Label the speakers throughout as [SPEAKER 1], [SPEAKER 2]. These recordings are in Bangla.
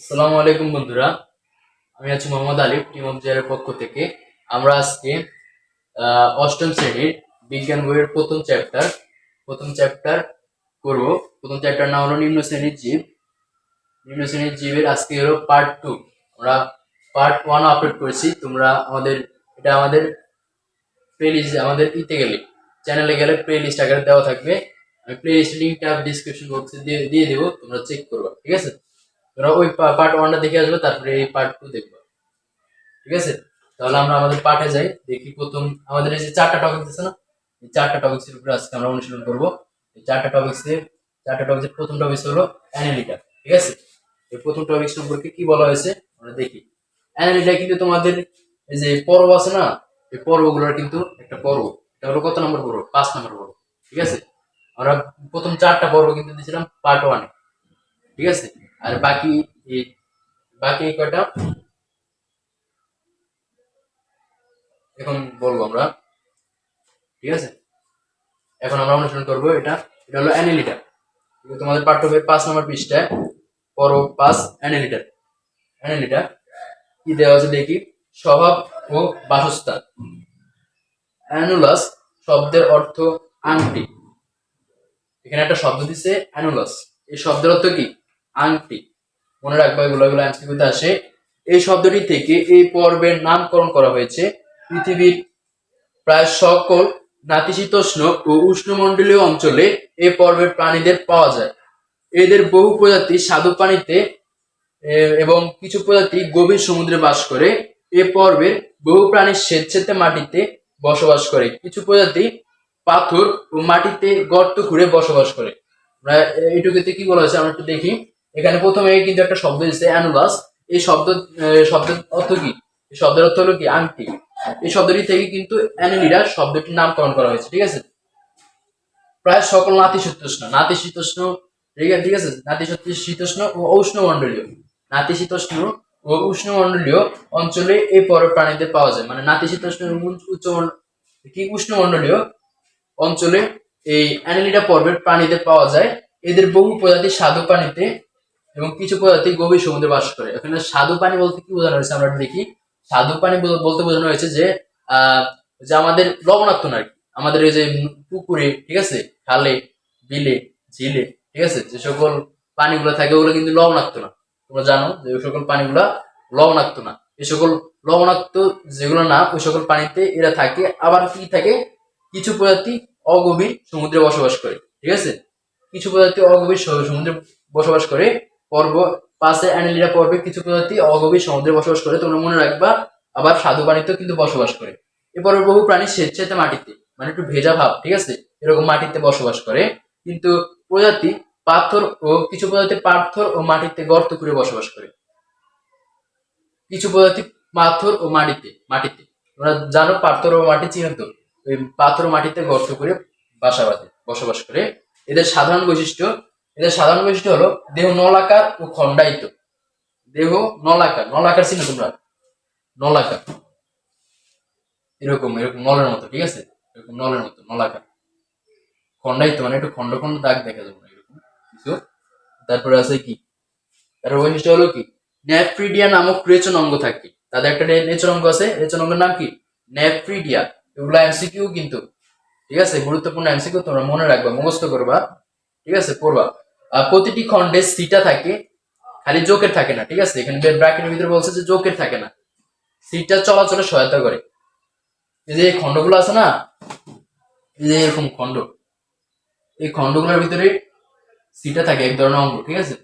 [SPEAKER 1] আসসালামু আলাইকুম বন্ধুরা। আমি আছি মোহাম্মদ আলিফ টিম অফ জেয়ারের পক্ষ থেকে। আমরা আজকে অষ্টম শ্রেণির বিজ্ঞান বইয়ের প্রথম চ্যাপ্টার প্রথম চ্যাপ্টার করব। প্রথম চ্যাপ্টার নাম হলো নিম্ন শ্রেণির জীব। নিম্ন শ্রেণির জীবের আজকে হলো পার্ট টু আমরা পার্ট ওয়ান আপলোড করেছি। তোমরা আমাদের, এটা আমাদের প্লে লিস্ট আমাদের ইতে গেলে চ্যানেলে গেলে প্লে লিস্ট আকারে দেওয়া থাকবে। আমি প্লে লিস্ট লিঙ্কটা ডিসক্রিপশন বক্সে দিয়ে দিয়ে দেবো। তোমরা চেক করবা, ঠিক আছে? তোমরা ওই পার্ট ওয়ানটা দেখে আসবে, তারপরে এই পার্ট টু দেখবে। ঠিক আছে? তাহলে আমরা আমাদের পার্টে যাই, দেখি প্রথম আমাদের এই যে চারটা টপিক আছে না? এই চারটা টপিক্সের উপরে আজকে আমরা অনুশীলন করব। এই চারটা টপিক্সে চারটা টপিক্সের প্রথম টপিক্স হলো অ্যানালিটা ঠিক আছে? এই প্রথম টপিক সম্পর্কে কি বলা হয়েছে? আমরা দেখি। অ্যানালিটা কিন্তু তোমাদের এই যে পর্ব আছে না, এই পর্বগুলোর কিন্তু একটা পর্ব। এটা হলো কত নম্বর পর্ব? পাঁচ নম্বর পর্ব। ঠিক আছে? আমরা প্রথম চারটা পর্ব কিন্তু দিয়েছিলাম পার্ট ওয়ানে ঠিক আছে? আর বাকি বাকি কয়টা? এখন বলব আমরা। ঠিক আছে? এখন আমরা অনুসরণ করব এটা। এটা হলো অ্যানিলিটার। তোমাদের পাঠ্য বইয়ের পাঁচ নম্বর পৃষ্ঠায়। পর পাঁচ অ্যানিলিটার। অ্যানিলিটার। কি দেওয়া আছে দেখি? স্বভাব ও বাসস্থান। অ্যানুলাস শব্দের অর্থ আংটি। এখানে একটা শব্দ দিছে অ্যানুলাস। এই শব্দের অর্থ কি? আংটি। মনে রাখবা এগুলো এগুলো আসে। এই শব্দটি থেকে এই পর্বের নামকরণ করা হয়েছে। পৃথিবীর প্রায় সকল নাতিশীতোষ্ণ ও উষ্ণমণ্ডলীয় অঞ্চলে এই পর্বের প্রাণীদের পাওয়া যায়। এদের বহু প্রজাতি স্বাদু পানিতে এবং কিছু প্রজাতি গভীর সমুদ্রে বাস করে। এ পর্বের বহু প্রাণী স্বেচ্ছেতে মাটিতে বসবাস করে। কিছু প্রজাতি পাথর ও মাটিতে গর্ত খুঁড়ে বসবাস করে। এইটুকুতে কি বলা হয়েছে? আমরা একটু দেখি। এখানে প্রথমে কিন্তু একটা শব্দ দিচ্ছে অ্যানুলাস। এই শব্দ শব্দের অর্থ কি? শব্দের অর্থ হলো কি? আংটি। এই শব্দটি থেকে কিন্তু অ্যানিলিডা শব্দটির নামকরণ করা হয়েছে, ঠিক আছে? প্রায় সকল নাতিশীতোষ্ণ। নাতিশীতোষ্ণ, ঠিক আছে ঠিক আছে? নাতিশীতোষ্ণ ও উষ্ণমণ্ডলীয়। নাতিশীতোষ্ণ ও উষ্ণমণ্ডলীয় অঞ্চলে এই পর প্রাণীদের পাওয়া যায়। মানে নাতিশীতোষ্ণ উচ্চ কি? উষ্ণমণ্ডলীয় অঞ্চলে এই অ্যানিলিডা পর্বের প্রাণীদের পাওয়া যায়। এদের বহু প্রজাতির স্বাদু পানিতে এবং কিছু প্রজাতি গভীর সমুদ্রে বাস করে। এখানে স্বাদু পানি বলতে কি বোঝানো হয়েছে আমরা দেখি। স্বাদু পানি বলতে বোঝানো হয়েছে যে যে আমাদের লবণাক্ত না। আমাদের এই যে পুকুরে, ঠিক আছে? খালে, বিলে, ঝিলে, ঠিক আছে? যে সকল পানিগুলো থাকে, ওগুলো কিন্তু লবণাক্ত না। তোমরা জানো যে ওই সকল পানিগুলা লবণাক্ত না। এই সকল লবণাক্ত যেগুলো না, ওই সকল পানিতে এরা থাকে। আবার কি থাকে? কিছু প্রজাতি অগভীর সমুদ্রে বসবাস করে, ঠিক আছে? কিছু প্রজাতি অগভীর সমুদ্রে বসবাস করে পর্ব পাশে অ্যানেলিরা পর্বে কিছু প্রজাতি অগভীর সমুদ্রে বসবাস করে। তোমরা মনে রাখবা, আবার স্বাদু পানিতেও কিন্তু বসবাস করে। এরপর বহু প্রাণী স্বেচ্ছাতে মাটিতে মানে একটু ভেজা ভাব, ঠিক আছে? এরকম মাটিতে বসবাস করে। কিন্তু প্রজাতি পাথর ও কিছু প্রজাতি পাথর ও মাটিতে গর্ত করে বসবাস করে। কিছু প্রজাতি পাথর ও মাটিতে মাটিতে। তোমরা জানো পাথর ও মাটি চিহ্নিত। ওই পাথর মাটিতে গর্ত করে বাসা বাঁধে, বসবাস করে। এদের সাধারণ বৈশিষ্ট্য এদের সাধারণ বৈশিষ্ট্য হলো দেহ নলাকার ও খণ্ডায়িত। দেহ নলাকার নলাকার ছিল তোমরা। নলাকার। এরকম এরকম নলের মতো, ঠিক আছে? এরকম নলের মতো, নলাকার। খণ্ডায়িত মানে একটু খন্ড খন্ড দাগ দেখা যাবে এরকম। কিছু তারপরে আছে কি? তার বৈশিষ্ট্য হলো কি? ন্যাফ্রিডিয়া নামক রেচন অঙ্গ থাকে। তাদের একটা রেচন অঙ্গ আছে। রেচন অঙ্গের নাম কি? ন্যাফ্রিডিয়া। এগুলো এমসিকিউ কিন্তু, ঠিক আছে? গুরুত্বপূর্ণ এমসিকিউ তোমরা মনে রাখবা, মুখস্থ করবা। ঠিক আছে, পড়বা। আর প্রতিটি খণ্ডে সিটা থাকে, খালি জোকের থাকে না, ঠিক আছে? এখানে ব্র্যাকেটের ভিতরে বলছে যে জোকের থাকে না। সিটটা চলাচলে সহায়তা করে। এই যে খণ্ডগুলো আছে না, এই যে এরকম খণ্ড, এই খণ্ডগুলোর ভিতরে সিটা থাকে, এক ধরনের অঙ্গ, ঠিক আছে?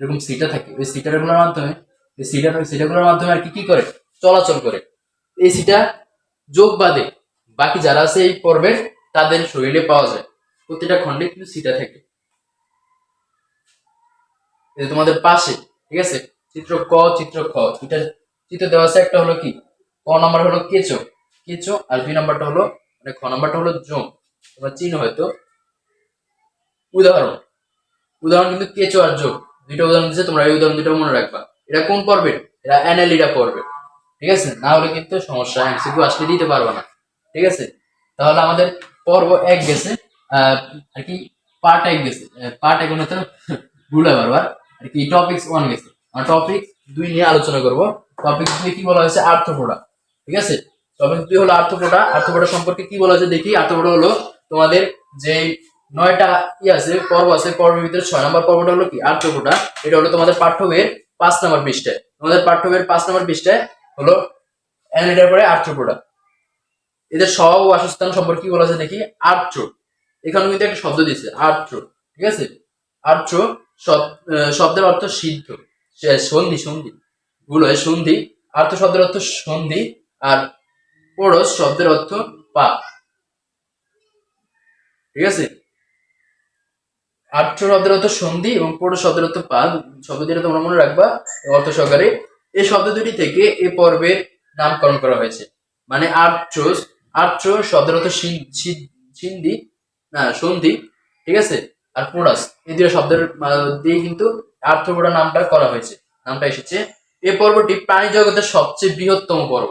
[SPEAKER 1] এরকম সিটা থাকে। ওই সিটারগুলোর মাধ্যমে, এই সিটার সিটাগুলোর মাধ্যমে আর কি কি করে? চলাচল করে। এই সিটা যোগ বাদে বাকি যারা আছে এই পর্বের, তাদের শরীরে পাওয়া যায়। প্রতিটা খণ্ডে কিন্তু সিটা থাকে। যে তোমাদের পাশে, ঠিক আছে? চিত্র ক, চিত্র খ। দুইটা চিত্র দেওয়া আছে, একটা হলো কি? ক নাম্বার হলো কেচো। কেচো আর দুই নাম্বারটা হলো মানে খ নাম্বারটা হলো জোম। তোমরা চিনো হয়তো উদাহরণ। উদাহরণ কিন্তু কেচো আর যোগ দুইটা উদাহরণ দিচ্ছে তোমরা এই উদাহরণ দুটো মনে রাখবা। এটা কোন পর্বে এটা অ্যানালিটা পর্বে ঠিক আছে? না হলে কিন্তু সমস্যা, এমসিকিউ আসলে দিতে পারবে না। ঠিক আছে? তাহলে আমাদের পর্ব এক গেছে, আর কি, পার্ট এক গেছে। পার্ট এক তো ভুল বারবার। আর কি টপিক্স ওয়ান গেছে। আমরা টপিক দুই নিয়ে আলোচনা করব। টপিক দুই কি বলা হয়েছে? আর্থপোডা ঠিক আছে? টপিক দুই হলো আর্থপোডা আর্থপোডা সম্পর্কে কি বলা হয়েছে দেখি। আর্থপোডা হলো তোমাদের যে নয়টা ই আছে পর্ব আছে পর্বের ভিতরে ছয় নম্বর পর্বটা হলো কি? আর্থপোডা এটা হলো তোমাদের পাঠ্য বইয়ের পাঁচ নম্বর পৃষ্ঠায়। তোমাদের পাঠ্য বইয়ের পাঁচ নম্বর পৃষ্ঠায় হলো অ্যানিটার পরে আর্থপোডা এদের স্বভাব ও বাসস্থান সম্পর্কে কি বলা আছে দেখি? আর্ট্র এখানে কিন্তু একটা শব্দ দিয়েছে আর্ট্র ঠিক আছে? আহ, শব্দের অর্থ সিদ্ধ। সন্ধি সন্ধি। হয় সন্ধি, আর্থ শব্দের অর্থ সন্ধি, আর পোরস শব্দের অর্থ পা। ঠিক আছে? আর্থ শব্দের অর্থ সন্ধি এবং পোরস শব্দের অর্থ পা শব্দ দুটো তোমরা মনে রাখবা, অর্থ সহকারে। এই শব্দ দুটি থেকে এ পর্বের নামকরণ করা হয়েছে। মানে আর্ট্রোস আর্ট্র শব্দের অর্থ সিন- সিন- সিন্ধি, না, সন্ধি। ঠিক আছে? আর পোরাস এই দুটো শব্দের দিয়ে কিন্তু আর্থপোড়া নামটা করা হয়েছে। নামটা এসেছে। এই পর্বটি প্রাণী জগতের সবচেয়ে বৃহত্তম পর্ব।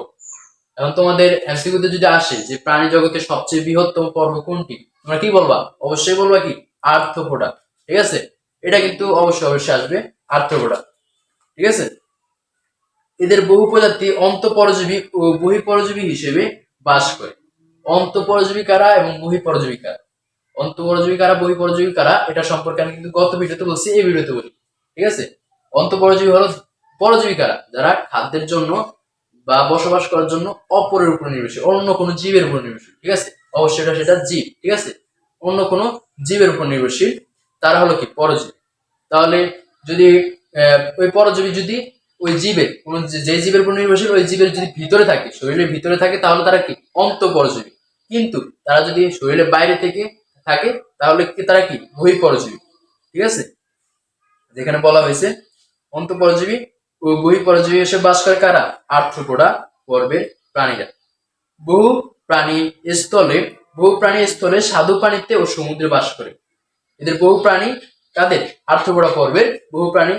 [SPEAKER 1] এখন তোমাদের এমসিকিউতে যদি আসে যে প্রাণী জগতের সবচেয়ে বৃহত্তম পর্ব কোনটি, তোমরা কি বলবা? অবশ্যই বলবা কি? আর্থপোডা ঠিক আছে? এটা কিন্তু অবশ্যই অবশ্যই আসবে আর্থপোডা ঠিক আছে? এদের বহু প্রজাতি অন্তঃপরজীবী ও বহিঃপরজীবী হিসেবে বাস করে। অন্তঃপরজীবী কারা এবং বহিঃপরজীবী কারা? অন্তঃপরজীবী কারা বহিঃপরজীবী কারা, এটা সম্পর্কে আমি কিন্তু গত ভিডিওতে বলছি, এই ভিডিওতে বলি, ঠিক আছে? অন্তঃপরজীবী হলো পরজীবী কারা? যারা খাদ্যের জন্য বা বসবাস করার জন্য অপরের উপর নির্ভরশীল, অন্য কোনো জীবের উপর নির্ভরশীল, ঠিক আছে? অবশ্যই এটা সেটা জীব, ঠিক আছে? অন্য কোনো জীবের উপর নির্ভরশীল, তারা হলো কি? পরজীবী তাহলে যদি ওই পরজীবী যদি ওই জীবের, কোন যে- জীবের উপর নির্ভরশীল, ওই জীবের যদি ভিতরে থাকে, শরীরের ভিতরে থাকে, তাহলে তারা কি? অন্তঃপরজীবী কিন্তু তারা যদি শরীরের বাইরে থেকে থাকে, তাহলে তারা কি? বহিঃপরজীবী ঠিক আছে? যেখানে বলা হয়েছে, অন্তঃপরজীবী ও বহিঃপরজীবী এসে বাস করে কারা? আর্থ্রোপোডা পর্বের প্রাণীরা। বহু প্রাণী স্থলে, বহু প্রাণী স্থলে সাধু পানিতে ও সমুদ্রে বাস করে। এদের বহু প্রাণী তাদের আর্থ্রোপোডা পর্বের বহু প্রাণী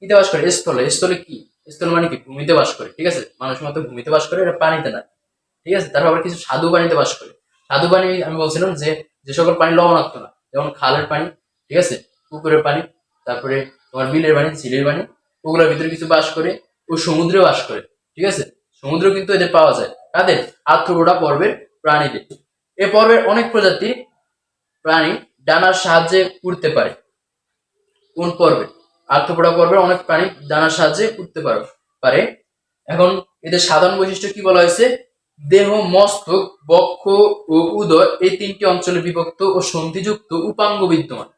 [SPEAKER 1] কিতে বাস করে? স্থলে। স্থলে কি? স্থল মানে কি? ভূমিতে বাস করে। ঠিক আছে? মানুষ মতো ভূমিতে বাস করে, এটা পানিতে না। ঠিক আছে? তারপর আবার কিছু সাধু পানিতে বাস করে। স্বাদু পানি আমি বলছিলাম যে যে সকল পানি লবণাক্ত না, যেমন খালের পানি ঠিক আছে? পুকুরের পানি তারপরে তোমার বিলের পানি ঝিলের পানি ওগুলোর ভিতরে কিছু বাস করে ও সমুদ্রে বাস করে, ঠিক আছে? সমুদ্র কিন্তু এদের পাওয়া যায়। কাদের আর্থ্রোপোডা পর্বের প্রাণীদের। এ পর্বের অনেক প্রজাতির প্রাণী ডানার সাহায্যে উড়তে পারে। কোন পর্বে? আর্থ্রোপোডা পর্বের অনেক প্রাণী ডানার সাহায্যে উঠতে পারে পারে। এখন এদের সাধারণ বৈশিষ্ট্য কি বলা হয়েছে? দেহ, মস্তক, বক্ষ ও উদর এই তিনটি অঞ্চলে বিভক্ত ও সন্ধিযুক্ত উপাঙ্গ বিদ্যমান।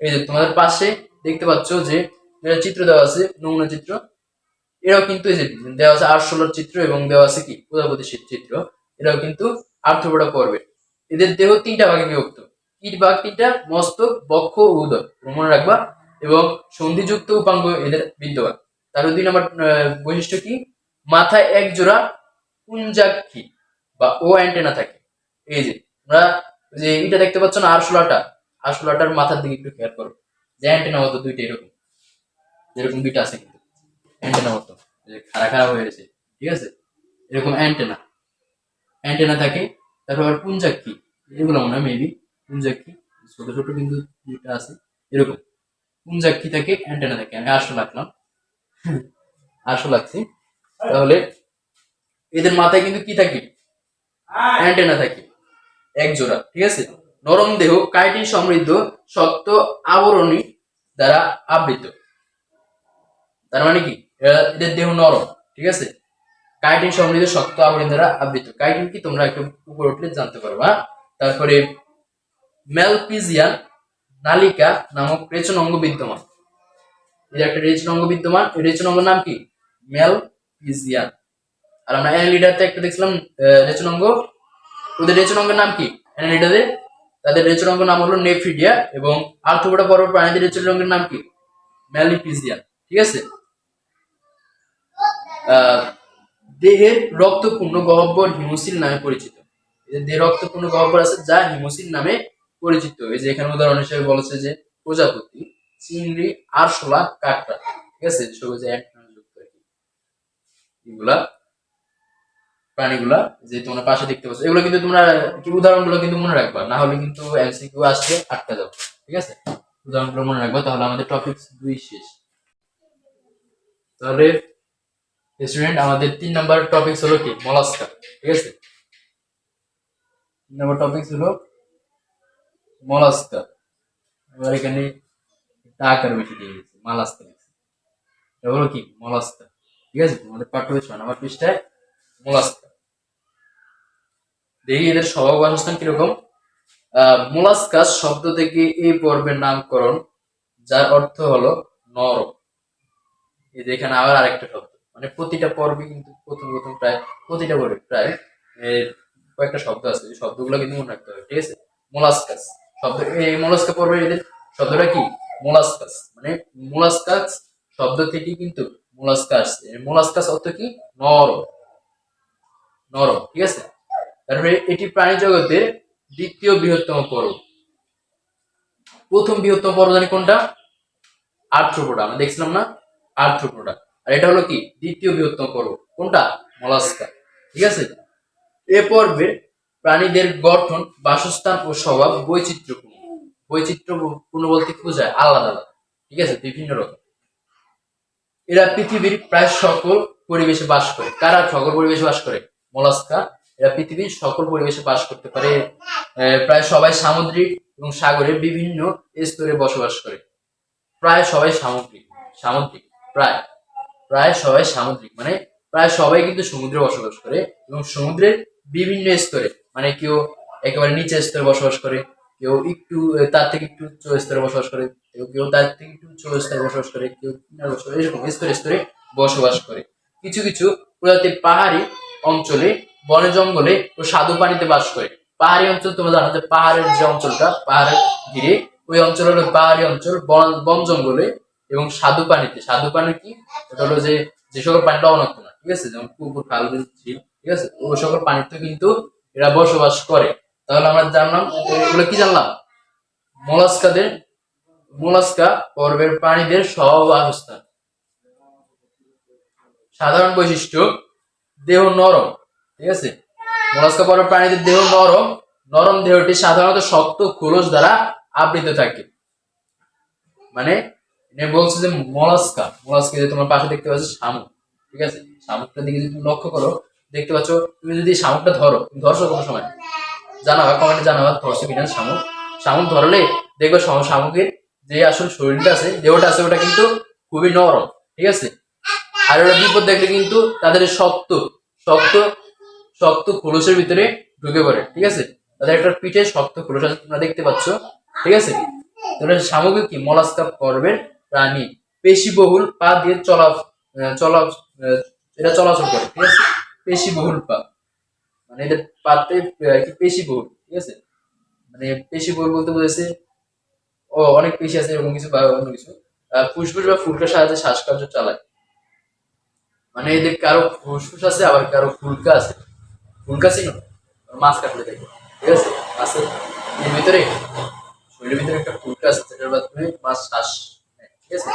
[SPEAKER 1] এই যে তোমাদের পাশে দেখতে পাচ্ছ যে যেটা চিত্র দেওয়া আছে, নমুনা চিত্র। এরাও কিন্তু এই দেওয়া আছে আরশোলার চিত্র এবং দেওয়া আছে কি? প্রজাপতি চিত্র। এরাও কিন্তু আর্থ্রোপোডা পর্বে এদের দেহ তিনটা ভাগে বিভক্ত। কীট ভাগ তিনটা, মস্তক, বক্ষ ও উদর। মনে রাখবা। এবং সন্ধিযুক্ত উপাঙ্গ এদের বিদ্যমান। তারপর দুই নম্বর বৈশিষ্ট্য কি? মাথায় এক জোড়া পুঞ্জাক্ষী বা ও অ্যান্টেনা থাকে। এই যে, তোমরা যে এটা দেখতে পাচ্ছ না আরশোলাটা? আরশোলাটার মাথার দিকে একটু খেয়াল করো। যে অ্যান্টেনা মতো দুইটা, এরকম। এরকম দুইটা আছে কিন্তু। অ্যান্টেনা মতো খাড়া খাড়া হয়ে গেছে। ঠিক আছে? এরকম অ্যান্টেনা। অ্যান্টেনা থাকে, তারপর আবার পুঞ্জাক্ষী এগুলো মনে হয় মেবি পুঞ্জাক্ষী ছোট ছোট কিন্তু দুইটা আছে। এরকম। পুঞ্জাক্ষী থাকে, অ্যান্টেনা থাকে। আমি আটশো লাগলাম আটশো লাগছি তাহলে এদের মাথায় কিন্তু কি থাকে? অ্যান্টেনা থাকে। এক জোড়া ঠিক আছে? নরম দেহ, কাইটিন সমৃদ্ধ, শক্ত আবরণী দ্বারা আবৃত। তার মানে কি? এদের দেহ নরম, ঠিক আছে? কাইটিন সমৃদ্ধ, শক্ত আবরণী দ্বারা আবৃত। কাইটিন কি? তোমরা একটু উপরে উঠলে জানতে পারবা। তারপরে ম্যালপিজিয়ান নালিকা নামক রেচন অঙ্গ বিদ্যমান। এর একটা রেচন অঙ্গ বিদ্যমান। রেচন অঙ্গ নাম কি? ম্যালপিজিয়ান। আর আমরা অ্যানালিডাতে একটা দেখছিলাম আহ, রেচন অঙ্গ ওদের রেচন অঙ্গের নাম কি? অ্যানালিডাদের তাদের রেচন অঙ্গ নাম হলো নেফিডিয়া এবং আর্থোপোডা পর্ব প্রাণীদের রেচন অঙ্গের নাম কি? ম্যালিপিজিয়ান ঠিক আছে? দেহের রক্তপূর্ণ গহ্বর হিমোসিল নামে পরিচিত। এদের দেহে রক্তপূর্ণ গহ্বর আছে যা হিমোসিল নামে পরিচিত। এই যে এখানে উদাহরণ হিসেবে বলেছে যে প্রজাপতি চিংড়ি আরশোলা কাকড়া। ঠিক আছে? সবুজ অ্যান্টেনা যুক্ত এগুলা প্রাণীগুলা যে তোমরা পাশে দেখতে পাচ্ছ, এগুলো কিন্তু তোমরা উদাহরণগুলো কিন্তু মনে রাখবা, না হলে কিন্তু এমসিকিউ আসছে আটকা যাও ঠিক আছে? উদাহরণগুলো মনে রাখবা, তাহলে আমাদের টপিক দুই শেষ। তাহলে স্টুডেন্ট আমাদের তিন নাম্বার টপিক হলো কি? মলাস্কা, ঠিক আছে? তিন নাম্বার টপিক হলো মলাস্কা। এবার এখানে টাকার বেশি দিয়ে গেছে মালাস্কা এটা হলো কি? মলাস্কা, ঠিক আছে? তোমাদের পাঠ্য বই ছয় নাম্বার পৃষ্ঠায় মলাস্কা। দেখি এদের স্বভাব বাসস্থান কীরকম। মোলাস্কাস শব্দ থেকে এই পর্বের নামকরণ, যার অর্থ হলো নরম। এই যে এখানে আবার আরেকটা শব্দ। মানে প্রতিটা পর্বে কিন্তু প্রথম প্রথম প্রায়, প্রতিটা পর্বে প্রায় কয়েকটা শব্দ আছে। এই শব্দগুলো কিন্তু মনে রাখতে হবে, ঠিক আছে? মোলাস্কাস শব্দ, এই মোলাস্কা পর্বে এদের শব্দটা কি? মোলাস্কাস। মানে মোলাস্কাস শব্দ থেকে কিন্তু মোলাস্কাস মোলাস্কাস অর্থ কি? নরম। নরম, ঠিক আছে? তারপরে এটি প্রাণী জগতের দ্বিতীয় বৃহত্তম পর্ব প্রথম বৃহত্তম পর্ব জানি কোনটা? আর্থ্রোপোডা। আমরা দেখছিলাম না? আর্থ্রোপোডা। আর এটা হলো কি? দ্বিতীয় বৃহত্তম পর্ব কোনটা? মলাস্কা। ঠিক আছে? এ পর্বের প্রাণীদের গঠন, বাসস্থান ও স্বভাব বৈচিত্র্যপূর্ণ। বৈচিত্র্যপূর্ণ বলতে কি বোঝায়? আলাদা আলাদা। ঠিক আছে? বিভিন্ন রকম। এরা পৃথিবীর প্রায় সকল পরিবেশে বাস করে। কারা সকল পরিবেশে বাস করে? মলাস্কা এরা পৃথিবীর সকল পরিবেশে বাস করতে পারে। প্রায় সবাই সামুদ্রিক এবং সাগরের বিভিন্ন স্তরে বসবাস করে। প্রায় সবাই সামুদ্রিক সামুদ্রিক, প্রায় প্রায় সবাই সামুদ্রিক। মানে প্রায় সবাই কিন্তু সমুদ্রে বসবাস করে এবং সমুদ্রের বিভিন্ন স্তরে মানে কেউ একেবারে নিচের স্তরে বসবাস করে, কেউ একটু তার থেকে একটু উচ্চ স্তরে বসবাস করে, কেউ কেউ তার থেকে একটু উচ্চ স্তরে বসবাস করে, কেউ বসবাস এরকম স্তরে স্তরে বসবাস করে। কিছু কিছু প্রজাতির পাহাড়ি অঞ্চলে বনে জঙ্গলে ও স্বাদু পানিতে বাস করে। পাহাড়ি অঞ্চল তোমরা জানো যে পাহাড়ের যে অঞ্চলটা, পাহাড়ের ঘিরে, ওই অঞ্চল হলো পাহাড়ি অঞ্চল, বন জঙ্গলে এবং স্বাদু পানিতে। স্বাদু পানি কি? ওটা হলো যে যে সকল পানি লবণাক্ত না, ঠিক আছে? যেমন পুকুর খাল ঝিল, ঠিক আছে? ওই সকল পানিতে কিন্তু এরা বসবাস করে। তাহলে আমরা জানলাম, এগুলো কি জানলাম? মোলাস্কাদের, মোলাস্কা পর্বের প্রাণীদের সহবাসস্থান সাধারণ বৈশিষ্ট্য, দেহ নরম ঠিক আছে? মোলাস্কা পর্বের প্রাণীদের দেহ নরম নরম দেহটি সাধারণত শক্ত, খোলস দ্বারা আবৃত থাকে। মানে বলছে যে মলাস্কা মলাস্কা যে তোমার পাশে দেখতে পাচ্ছ শামুক, ঠিক আছে? শামুকটার দিকে যদি তুমি লক্ষ্য করো, দেখতে পাচ্ছ তুমি যদি শামুকটা ধরো ধরছো কোনো সময়? জানাবা কমেন্টে জানাবা, ধরছো কিনা শামুক? শামুক ধরলে দেখবে শামুকের যে আসল শরীরটা আছে, দেহটা আছে, ওটা কিন্তু খুবই নরম, ঠিক আছে? আর ওরা বিপদ দেখলে কিন্তু তাদের শক্ত শক্ত শক্ত খোলসের ভিতরে ঢুকে পড়ে, ঠিক আছে? তাদের একটা পিঠে শক্ত খোলস আছে, তোমরা দেখতে পাচ্ছ, ঠিক আছে? তাহলে সামগ্রিক কি? মলাস্কা পর্বের প্রাণী। পেশিবহুল পা দিয়ে চলা চলা এটা চলাচল করে, ঠিক আছে? পেশিবহুল পা। মানে এদের পাতে পেশিবহুল ঠিক আছে? মানে পেশিবহুল বলতে বোঝাচ্ছে, ও, অনেক পেশি আছে, এরকম কিছু বা অন্য কিছু। ফুসফুস বা ফুলকার সাহায্যে শ্বাসকার্য চালায়। মানে এদের কারও ফুসফুস আছে, আবার কারও ফুলকা আছে। ফুলকা ছিল মাছ কাটলে দেখো। ঠিক আছে? মাছের ভিতরে, শরীরের ভিতরে একটা ফুলকা আছে, যেটার মাধ্যমে মাছ শ্বাস ঠিক আছে?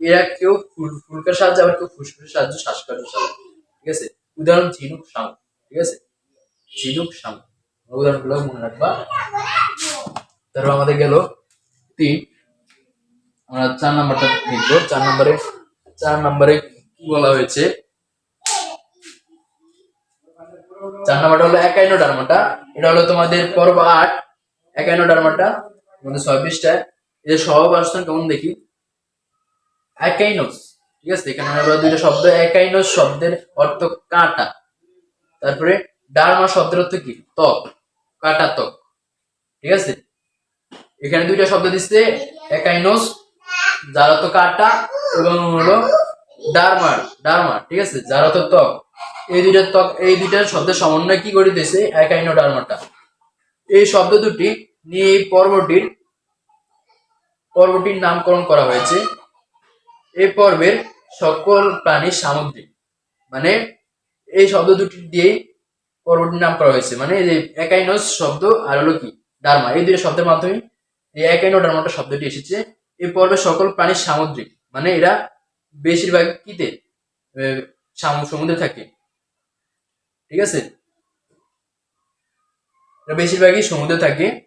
[SPEAKER 1] এরা কেউ ফুল, ফুলকার সাহায্যে আবার কেউ ফুসফুসের সাহায্যে শ্বাসকার্য চালায় ঠিক আছে? উদাহরণ, ঝিনুক শামুক ঠিক আছে? ঝিনুক শামুক উদাহরণগুলো মনে রাখবা। তারপর আমাদের গেল তিন আমরা চার নাম্বারটা লিখব। চার নাম্বারে চার নাম্বারে বলা হয়েছে? চার নাম্বারটা হলো একাইনো ডার্মাটা। এটা হলো তোমাদের পর্ব আট। একাইনো ডার্মাটা, তোমাদের পৃষ্ঠায়। এর সহবাসন কেমন দেখি? একাইনোস, ঠিক আছে? এখানে আমরা দুইটা শব্দ, একাইনোস শব্দের অর্থ কাঁটা। তারপরে ডার্মা শব্দের অর্থ কি? ত্বক, কাটা ত্বক, ঠিক আছে? এখানে দুইটা শব্দ দিচ্ছে, একাইনোস, যার অর্থ কাটা, এবং হলো ডারমার ডারমা ঠিক আছে? যার অর্থ ত্বক। এই দুইটা ত্বক, এই দুইটার শব্দের সমন্বয় কি করিতেছে? একাইনো ডারমাটা এই শব্দ দুটি নিয়ে পর্বটির পর্বটির নামকরণ করা হয়েছে। এই পর্বের সকল প্রাণী সামুদ্রিক। মানে এই শব্দ দুটি দিয়েই পর্বটির নাম করা হয়েছে। মানে এই একাইনোস শব্দ আর হলো কি? ডারমা। এই দুটো শব্দের মাধ্যমে এই একাইনো ডারমাটা শব্দটি এসেছে। এই পর্বের সকল প্রাণী সামুদ্রিক। মানে এরা বেশিরভাগ কিতে সমুদ্রে থাকে। ঠিক আছে? বেশিরভাগই সমুদ্রে থাকে।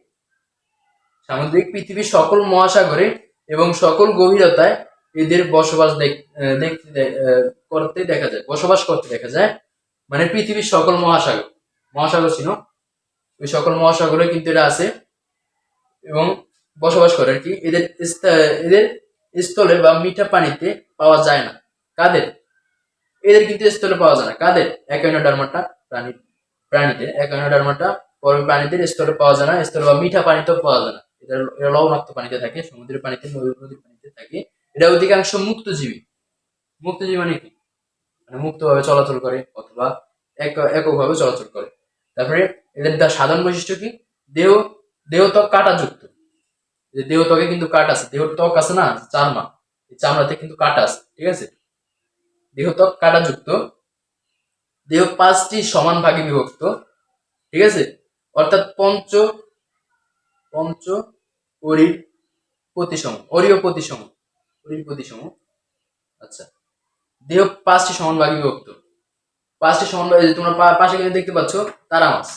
[SPEAKER 1] সামুদ্রিক পৃথিবীর সকল মহাসাগরে এবং সকল গভীরতায় এদের বসবাস দেখ- দেখতে করতে দেখা যায়, বসবাস করতে দেখা যায়। মানে পৃথিবীর সকল মহাসাগর মহাসাগর ছিল। ওই সকল মহাসাগরে কিন্তু এরা আছে এবং বসবাস করে আর কি। এদের এদের স্থলে বা মিঠা পানিতে পাওয়া যায় না। কাদের? এদের কিন্তু স্থলে পাওয়া যায় না। কাদের? একাইনোডার্মাটা প্রাণী, প্রাণীদের। একাইনোডার্মাটা পরে প্রাণীদের স্থলে পাওয়া যায় না, স্থলে বা মিঠা পানিতেও পাওয়া যায় না। এরা লবণাক্ত পানিতে থাকে, সমুদ্রের পানিতে নদী- নদীর পানিতে থাকে। এটা অধিকাংশ মুক্তজীবী। মুক্তজীবী মানে কি? মানে মুক্তভাবে চলাচল করে অথবা এক, এককভাবে চলাচল করে। তারপরে এদের তার সাধারণ বৈশিষ্ট্য কি? দেহ দেহ ত্বক কাঁটাযুক্ত। দেহ ত্বকে কিন্তু কাট আছে দেহ ত্বক আছে না এই চামড়াতে কিন্তু কাটা আছে, ঠিক আছে? দেহ ত্বক কাটাযুক্ত। দেহ পাঁচটি সমান ভাগে বিভক্ত, ঠিক আছে? অর্থাৎ পঞ্চ পঞ্চ, অরির প্রতিসম, অরীয় প্রতিসম, অরির প্রতিসম। আচ্ছা দেহ পাঁচটি সমান ভাগে বিভক্ত। পাঁচটি সমান ভাগে তোমরা পাশে কিন্তু দেখতে পাচ্ছ তারা মাছ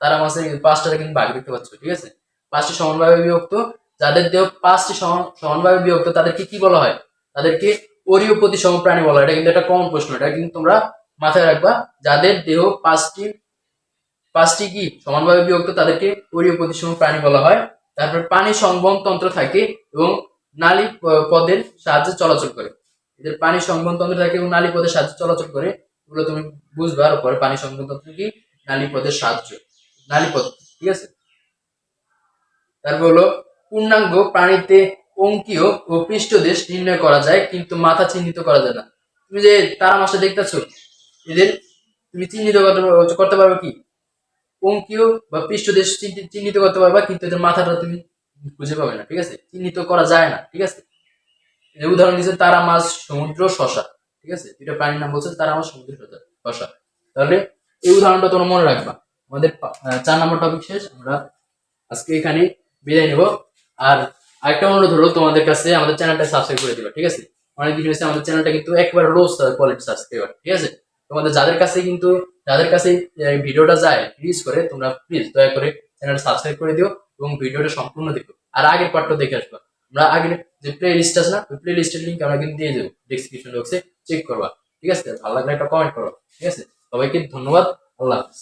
[SPEAKER 1] তারা মাছের পাঁচটা কিন্তু ভাগ দেখতে পাচ্ছ, ঠিক আছে? পাঁচটি সমানভাবে বিভক্ত, যাদের দেহ পাঁচটি সমান সমানভাবে বিভক্ত, তাদেরকে কি বলা হয়? তাদেরকে অরীয় প্রতিসম প্রাণী বলা এটা কিন্তু একটা কমন প্রশ্ন। এটা কিন্তু তোমরা মাথায় রাখবা। যাদের দেহ পাঁচটি পাঁচটি কি সমানভাবে বিভক্ত, তাদেরকে অরীয় প্রতিসম প্রাণী বলা হয়। তারপর পানি সংবহন তন্ত্র থাকে এবং নালী পদের সাহায্যে চলাচল করে। এদের পানি সংবহন তন্ত্র থাকে এবং নালী পদের সাহায্যে চলাচল করে। এগুলো তুমি বুঝবা আর পরে পানি সংবহন তন্ত্র কি? নালী পদের সাহায্য। নালী পদ, ঠিক আছে? তারপর হলো, পূর্ণাঙ্গ প্রাণীতে অঙ্কীয় ও পৃষ্ঠদেশ নির্ণয় করা যায়, কিন্তু মাথা চিহ্নিত করা যায় না। তুমি যে তারা মাসে দেখতেছো, এদের তুমি চিহ্নিত করতে পারবে- কি? অঙ্কীয় বা পৃষ্ঠদেশ চিহ্নি- চিহ্নিত করতে পারবা, কিন্তু এদের মাথাটা তুমি খুঁজে পাবে না, ঠিক আছে? চিহ্নিত করা যায় না, ঠিক আছে? এই উদাহরণ দিচ্ছে তারা মাছ, সমুদ্র, শশা, ঠিক আছে? দুইটা প্রাণীর নাম বলছে, তারা মাছ, সমুদ্র, শশা তাহলে এই উদাহরণটা তোমরা মনে রাখবা। আমাদের চার নম্বর টপিক শেষ, আমরা আজকে এখানে বিদায় নেব। আর আরেকটা অনুরোধ হলো, তোমাদের কাছে আমাদের চ্যানেলটা সাবস্ক্রাইব করে দিবা, ঠিক আছে? অনেক দিন হয়েছে, আমাদের চ্যানেলটা কিন্তু একবার লো কোয়ালিটি সাবস্ক্রাইবার ঠিক আছে? তোমাদের যাদের কাছে কিন্তু, যাদের কাছে ভিডিওটা যায় রিলিজ করে, তোমরা প্লিজ দয়া করে চ্যানেলটা সাবস্ক্রাইব করে দিও এবং ভিডিওটা সম্পূর্ণ দেখো। আর আগের পার্টটা দেখে আসবা। আমরা আগের যে প্লে লিস্ট আছে না, ওই প্লে লিস্টের লিঙ্ক আমরা কিন্তু দিয়ে দেবো ডিসক্রিপশন বক্সে চেক করবা, ঠিক আছে? ভালো লাগলে একটা কমেন্ট করো ঠিক আছে? সবাইকে ধন্যবাদ, আল্লাহ হাফিজ।